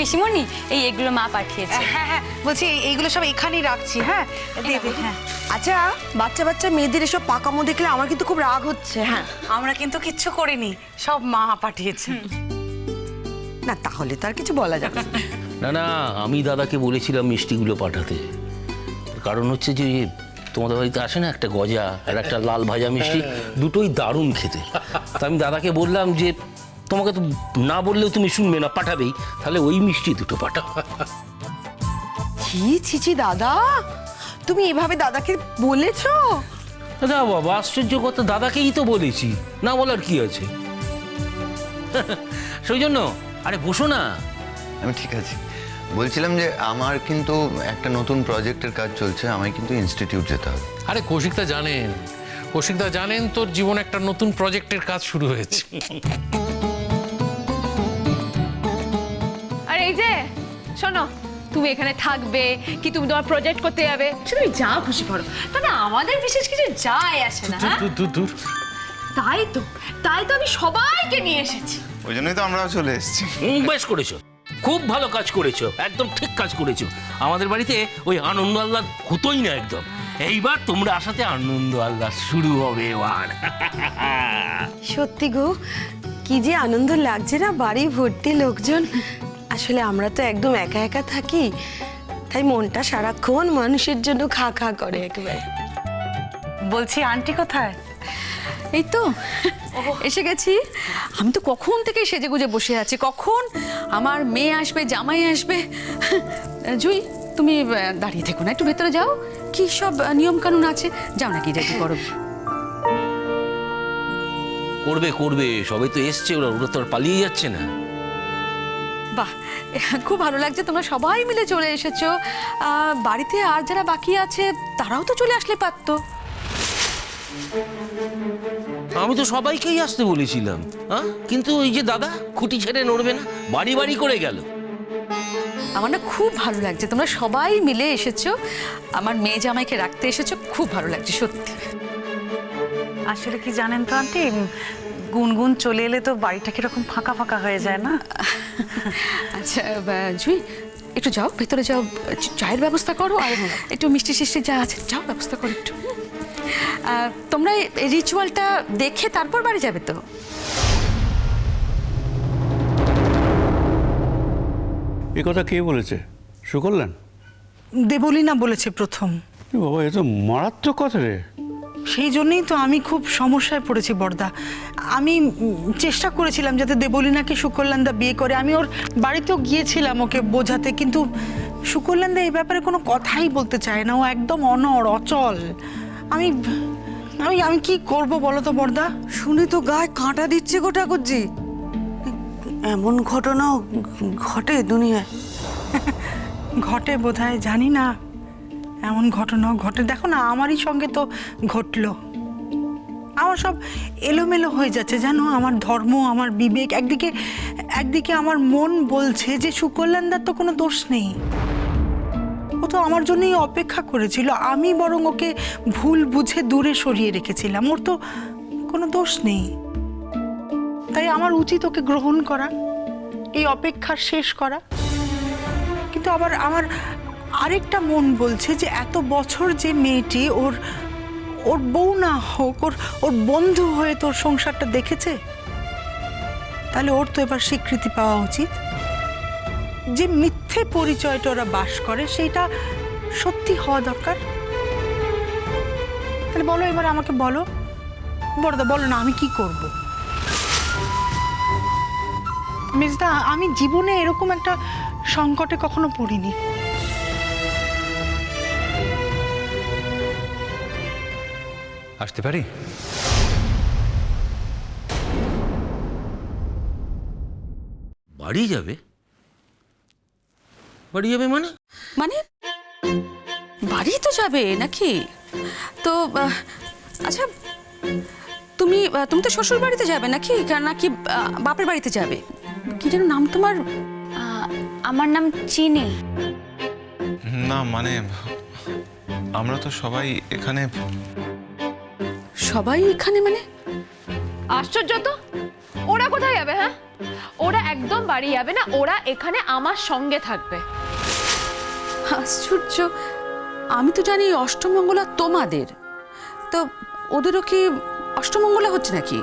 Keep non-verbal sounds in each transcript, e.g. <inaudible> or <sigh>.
পিসিমণি এই এগুলো মা পাঠিয়েছে। হ্যাঁ হ্যাঁ বলছি এইগুলো সব এখানেই রাখছি হ্যাঁ? হ্যাঁ। আচ্ছা বাচ্চা বাচ্চা মেয়েদের এসব পাকামো দেখলে আমার কিন্তু খুব রাগ হচ্ছে হ্যাঁ? আমরা কিন্তু কিচ্ছু করিনি সব মা পাঠিয়েছে। না তাহলে তো আর কিছু বলা যাবে না। না না আমি দাদাকে বলেছিলাম মিষ্টিগুলো পাঠাতে। কারণ হচ্ছে যে তোমাদের বাড়িতে আসে না একটা গজা আর একটা লাল ভাজা মিষ্টি? দুটোই দারুণ খেতে। তা আমি দাদাকে বললাম যে তোমাকে তো না বললেও তুমি শুনবে না পাঠাবেই। তাহলে ওই মিষ্টি দুটো পাঠাও। ছি ছি ছি দাদা। তুমি এভাবে দাদাকে বলেছ? দাদা বাবা আশ্চর্য কথা দাদাকেই তো বলেছি। না বলার কি আছে? সেই জন্য আরে বসো না। আমি ঠিক আছি। বলছিলাম যে আমার কিন্তু একটা নতুন প্রজেক্টের কাজ চলছে আমায় কিন্তু ইনস্টিটিউট যেতে হবে। আরে কৌশিকদা জানেন কৌশিকদা জানেন তোর জীবনে একটা নতুন প্রজেক্টের কাজ শুরু হয়েছে। এই যে শোনো তুমি এখানে থাকবে কি তুমি তোমার প্রজেক্ট করতে যাবে সে তুমি যা খুশি করো তাহলে আমাদের বিশেষ কিছু যায় আসে না হ্যাঁ? দূর দূর দূর। তাই তো তাই তো আমি সবাইকে নিয়ে এসেছি। ওই জন্যই তো আমরাও চলে এসেছি। হুম, বেশ করেছ। খুব ভালো কাজ করেছ একদম ঠিক কাজ করেছ। আমাদের বাড়িতে ওই আনন্দ আহ্লাদ হতোই না একদম। এইবার তোমরা আসাতে আনন্দ আহ্লাদ শুরু হবে এবার। সত্যি গো কি যে আনন্দ লাগছে না বাড়ি ভর্তি লোকজন। আসলে আমরা তো একদম একা একা থাকি তাই মনটা সারাক্ষণ মানুষের জন্য খা খা করে একেবারে। বলছি আন্টি কোথায়? এই তো এসে গেছি। আমি তো কখন থেকে সেজে গুজে বসে আছি কখন আমার মেয়ে আসবে জামাই আসবে। জুই তুমি দাঁড়িয়ে থেকো না একটু ভেতরে যাও। কি সব নিয়ম কানুন আছে? যাও নাকি রেডি করো। করবে করবে সবাই তো এসছে ওরা ওরা তো আর পালিয়ে যাচ্ছে না। বাহ খুব ভালো লাগছে তোমরা সবাই মিলে চলে এসেছ। বাড়িতে আর যারা বাকি আছে তারাও তো চলে আসলে পারতো। আমি তো সবাইকেই আসতে বলেছিলাম হ্যাঁ কিন্তু ওই যে দাদা খুঁটি ছেড়ে নড়বে না বাড়ি বাড়ি করে গেল। আমার না খুব ভালো লাগছে তোমরা সবাই মিলে এসেছ। আমার মেয়ে জামাইকে রাখতে এসেছ খুব ভালো লাগছে সত্যি। আসলে কি জানেন তো আন্টি গুনগুন চলে এলে তো বাড়িটা কীরকম ফাঁকা ফাঁকা হয়ে যায় না? <laughs> আচ্ছা জুই একটু যাও ভেতরে যাও চায়ের ব্যবস্থা করো আর একটু মিষ্টি সিষ্টি যা আছে যাও ব্যবস্থা করো একটু। তোমরা এই রিচুয়ালটা দেখে তারপর বাড়ি যাবে তো? এ কথা কে বলেছে? সুকল্যাণ? দেবলীনা বলেছে প্রথম। বাবা এ তো মারাত্মক কথা রে। সেই জন্যই তো আমি খুব সমস্যায় পড়েছি বর্দা আমি চেষ্টা করেছিলাম যাতে দেবলীনাকে সুকল্যাণদা বিয়ে করে। আমি ওর বাড়িতেও গিয়েছিলাম ওকে বোঝাতে কিন্তু সুকল্যাণদা এই ব্যাপারে কোনো কথাই বলতে চায় না। ও একদম অনড় অচল। আমি আমি আমি কি করব বলো তো বর্দা শুনে তো গায়ে কাঁটা দিচ্ছে গো ঠাকুরজি। এমন ঘটনাও ঘটে দুনিয়ায়। ঘটে বোধহয় জানি না। এমন ঘটনাও ঘটে। দেখো না, আমারই সঙ্গে তো ঘটলো। আমার সব এলোমেলো হয়ে যাচ্ছে, জানো? আমার ধর্ম, আমার বিবেক, একদিকে একদিকে আমার মন বলছে যে সুকল্যাণদার তো কোনো দোষ নেই। ও তো আমার জন্যই অপেক্ষা করেছিল। আমি বরং ওকে ভুল বুঝে দূরে সরিয়ে রেখেছিলাম। ওর তো কোনো দোষ নেই। তাই আমার উচিত ওকে গ্রহণ করা, এই অপেক্ষার শেষ করা। কিন্তু আবার আমার আরেকটা মন বলছে যে এত বছর যে মেয়েটি ওর ওর বউ না হোক, ওর ওর বন্ধু হয়ে তোর সংসারটা দেখেছে? তাহলে ওর তো এবার স্বীকৃতি পাওয়া উচিত। যে মিথ্যে পরিচয়টা ওরা বাস করে সেইটা সত্যি হওয়া দরকার? তাহলে বলো এবার আমাকে বলো। বড়দা, বলো না, আমি কি করব? মিসদা, আমি জীবনে এরকম একটা সংকটে কখনো পড়িনি। আসতে পারি? বাড়ি যাবে? বাড়ি যাবে মানে? মানে? বাড়ি তো যাবে নাকি? তো আচ্ছা তুমি তুমি তো শ্বশুর বাড়িতে যাবে নাকি? নাকি বাপের বাড়িতে যাবে? কি যেন নাম তোমার? আমার নাম চিনি। না মানে আমরা তো সবাই এখানে সবাই এখানে মানে? আশ্চর্য তো। ওরা কোথায় যাবে হ্যাঁ? ওরা একদম বাড়ি যাবে না ওরা এখানে আমার সঙ্গে থাকবে। আশ্চর্য। আমি তো জানি অষ্টমঙ্গলা তোমাদের। তো ওদেরও কি অষ্টমঙ্গলা হচ্ছে নাকি?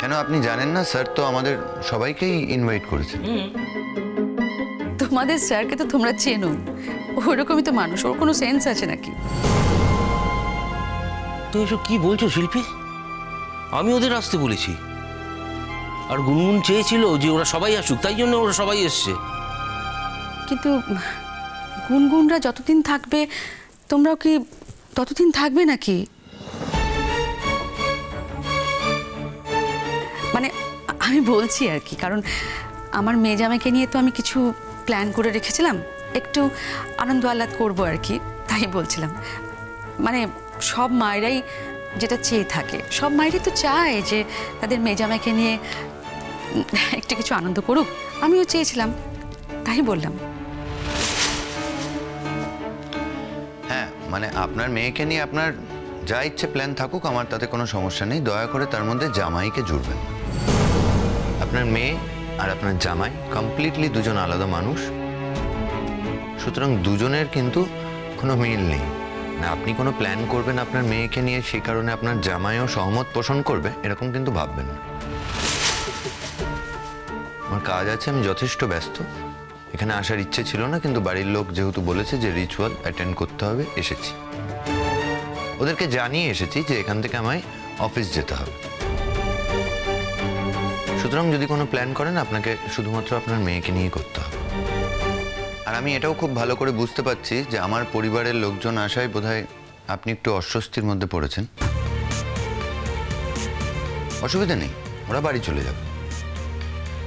কেন আপনি জানেন না স্যার তো আমাদের সবাইকেই ইনভাইট করেছে। তোমাদের স্যারকে তো তোমরা চেনো। ওরকমই তো মানুষ ওর কোনো সেন্স আছে নাকি? তুমি এসব কি বলছো, শিল্পী? আমি ওদের আসতে বলেছি। আর গুনগুন চেয়েছিল যে ওরা সবাই আসুক, তাই জন্য ওরা সবাই এসছে। কিন্তু গুনগুনরা যতদিন থাকবে, তোমরাও কি ততদিন থাকবে নাকি? মানে আমি বলছি আর কি, কারণ আমার মেয়ে জামাইকে নিয়ে তো আমি কিছু প্ল্যান করে রেখেছিলাম। একটু আনন্দ আহ্লাদ করব আর কি, তাই বলছিলাম। মানে সব মায়েরাই যেটা চেয়ে থাকে। সব মায়েরই তো চায় যে তাদের মেয়ে জামাইকে নিয়ে একটু কিছু আনন্দ করুক। আমিও চেয়েছিলাম, তাই বললাম। হ্যাঁ মানে আপনার মেয়েকে নিয়ে আপনার যা ইচ্ছে প্ল্যান থাকুক, আমার তাতে কোনো সমস্যা নেই। দয়া করে তার মধ্যে জামাইকে জুড়বেন। আপনার মেয়ে আর আপনার জামাই কমপ্লিটলি দুজন আলাদা মানুষ। সুতরাং দুজনের কিন্তু কোনো মিল নেই। না, আপনি কোনো প্ল্যান করবেন আপনার মেয়েকে নিয়ে সেই কারণে আপনার জামাইও সহমত পোষণ করবে, এরকম কিন্তু ভাববেন না। আমার কাজ আছে, আমি যথেষ্ট ব্যস্ত। এখানে আসার ইচ্ছে ছিল না, কিন্তু বাড়ির লোক যেহেতু বলেছে যে রিচুয়াল অ্যাটেন্ড করতে হবে, এসেছি। ওদেরকে জানিয়ে এসেছি যে এখান থেকে আমায় অফিস যেতে হবে। সুতরাং যদি কোনো প্ল্যান করেন, আপনাকে শুধুমাত্র আপনার মেয়েকে নিয়ে করতে হবে। আর আমি এটাও খুব ভালো করে বুঝতে পারছি যে আমার পরিবারের লোকজন আসায় বোধহয় আপনি একটু অস্বস্তির মধ্যে পড়েছেন। অসুবিধা নেই, ওরা বাড়ি চলে যাবে।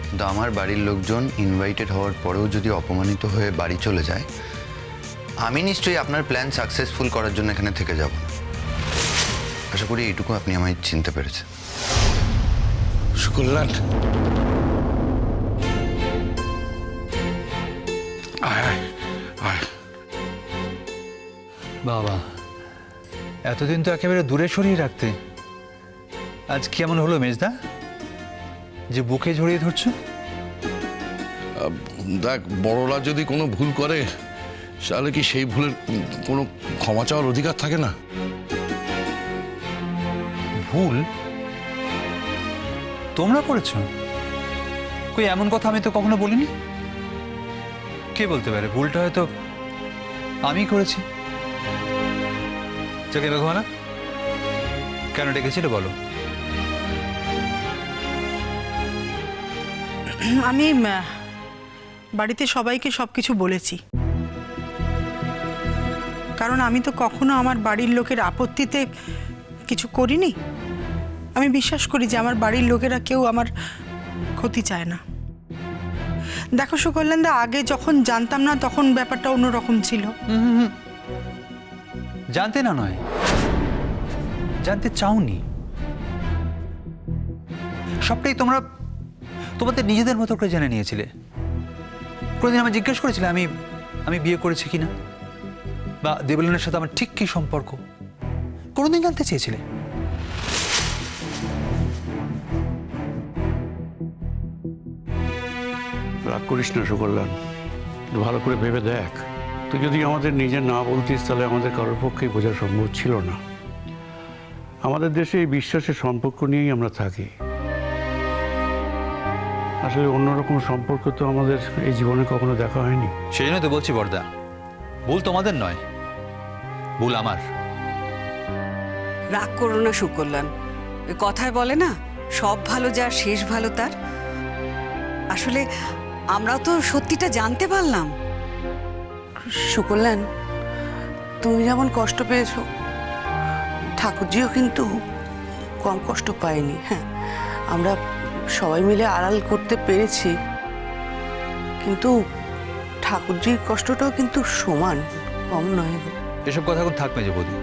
কিন্তু আমার বাড়ির লোকজন ইনভাইটেড হওয়ার পরেও যদি অপমানিত হয়ে বাড়ি চলে যায়, আমি নিশ্চয়ই আপনার প্ল্যান সাকসেসফুল করার জন্য এখানে থেকে যাব। আশা করি এইটুকু আপনি আমায় চিনতে পেরেছেন। সুকল্যাণ আয় আয় আয়। বাবা এতদিন তো একেবারে দূরে সরিয়ে রাখতে। আজ কেমন হলো মেজদা? যে বুকে ঝরিয়ে ধরছো? দেখ বড়রা যদি কোনো ভুল করে তাহলে কি সেই ভুলের কোনো ক্ষমা চাওয়ার অধিকার থাকে না? ভুল? তোমরা করেছ? কই এমন কথা আমি তো কখনো বলিনি? কে বলতে পারে? ভুলটা হয়তো আমি করেছি। চোখে বেগমানা কেন ডেকেছিল বলো? আমি বাড়িতে সবাইকে সব কিছু বলেছি। কারণ আমি তো কখনো আমার বাড়ির লোকের আপত্তিতে কিছু করিনি। আমি বিশ্বাস করি যে আমার বাড়ির লোকেরা কেউ আমার ক্ষতি চায় না। দেখো সুকল্যাণদা আগে যখন জানতাম না তখন ব্যাপারটা অন্যরকম ছিল। জানতে না নয়। জানতে চাওনি। সবটাই তোমরা তোমাদের নিজেদের মতো করে জেনে নিয়েছিলে। কোনোদিন আমি জিজ্ঞেস করেছিলে আমি আমি বিয়ে করেছি কিনা? বা দেবলিনের সাথে আমার ঠিক কি সম্পর্ক? কোনোদিন জানতে চেয়েছিলে? রাগ করিস না সুকল্যাণ। ভালো করে ভেবে দেখ। তুই যদি আমাদের নিজে না বলতিস তাহলে আমাদের কারোর পক্ষেই বোঝা সম্ভব ছিল না। আমাদের দেশে এই বিশ্বাসের সম্পর্ক নিয়েই আমরা থাকি। আসলে অন্যরকম সম্পর্ক তো আমাদের এই জীবনে কখনো দেখা হয়নি। সেই জন্য তো বলছি বর্দা ভুল তোমাদের নয় ভুল আমার। রাগ করো না সুকল্যাণ। ওই কথায় বলে না সব ভালো যার শেষ ভালো তার। আসলে আমরা তো সত্যিটা জানতে পারলাম। সুকল্যাণ তুমি যেমন কষ্ট পেয়েছ ঠাকুরজিও কিন্তু কম কষ্ট পায়নি হ্যাঁ। আমরা সবাই মিলে আড়াল করতে পেরেছি কিন্তু ঠাকুরজির কষ্টটাও কিন্তু সমান কম নয়। এসব কথা এখন থাকবে যে বৌদি।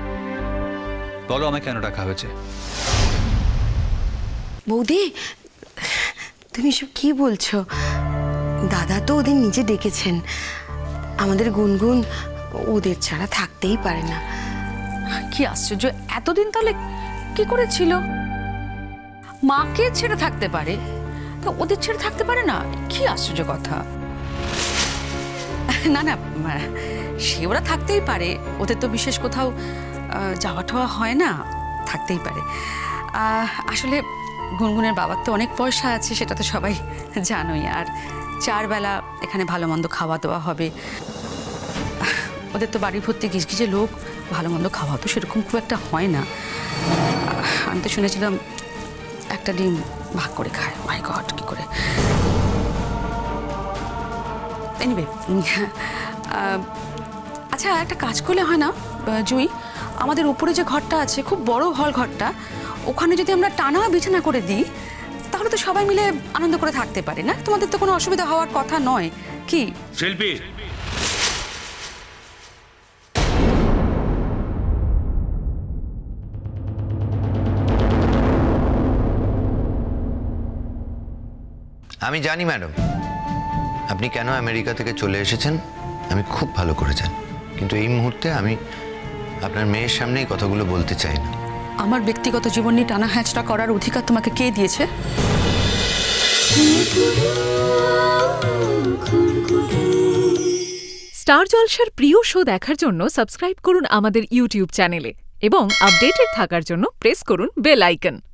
বলো আমায় কেন ডাকা হয়েছে? বৌদি তুমি সব কি বলছো? দাদা তো ওদের নিজে ডেকেছেন। আমাদের গুনগুন ওদের ছাড়া থাকতেই পারে না। কি আশ্চর্য এতদিন তাহলে কি করেছিল? মাকে ছেড়ে থাকতে পারে? তো ওদের ছেড়ে থাকতে পারে না? কি আশ্চর্য কথা। না না সে ওরা থাকতেই পারে। ওদের তো বিশেষ কোথাও যাওয়া টাওয়া হয় না থাকতেই পারে। আসলে গুনগুনের বাবার তো অনেক পয়সা আছে সেটা তো সবাই জানোই। আর চারবেলা এখানে ভালো মন্দ খাওয়া দাওয়া হবে। ওদের তো বাড়ি ভর্তি গিজগিজে লোক, ভালো মন্দ খাওয়া তো সেরকম খুব একটা হয় না। আমি তো শুনেছিলাম একটা ডিম ভাগ করে খায়। মাই গড কি করে? এনিওয়ে আচ্ছা একটা কাজ করলে হয় না জুই? আমাদের উপরে যে ঘরটা আছে, খুব বড় হল ঘরটা, ওখানে যদি আমরা টানা বিছানা করে দিই তাহলে তো সবাই মিলে আনন্দ করে থাকতে পারে না? তোমাদের তো কোনো অসুবিধা হওয়ার কথা নয়। কি? শিল্পী। আমি জানি ম্যাডাম। আপনি কেন আমেরিকা থেকে চলে এসেছেন? আমি খুব ভালো করেছেন। কিন্তু এই মুহূর্তে আমি আপনার মেয়ের সামনেই কথাগুলো বলতে চাই না। আমার ব্যক্তিগত জীবন নিয়ে টানা হ্যাঁচড়া করার অধিকার তোমাকে কে দিয়েছে? স্টার জলসার প্রিয় শো দেখার জন্য সাবস্ক্রাইব করুন আমাদের ইউটিউব চ্যানেলে এবং আপডেটেড থাকার জন্য প্রেস করুন বেল আইকন।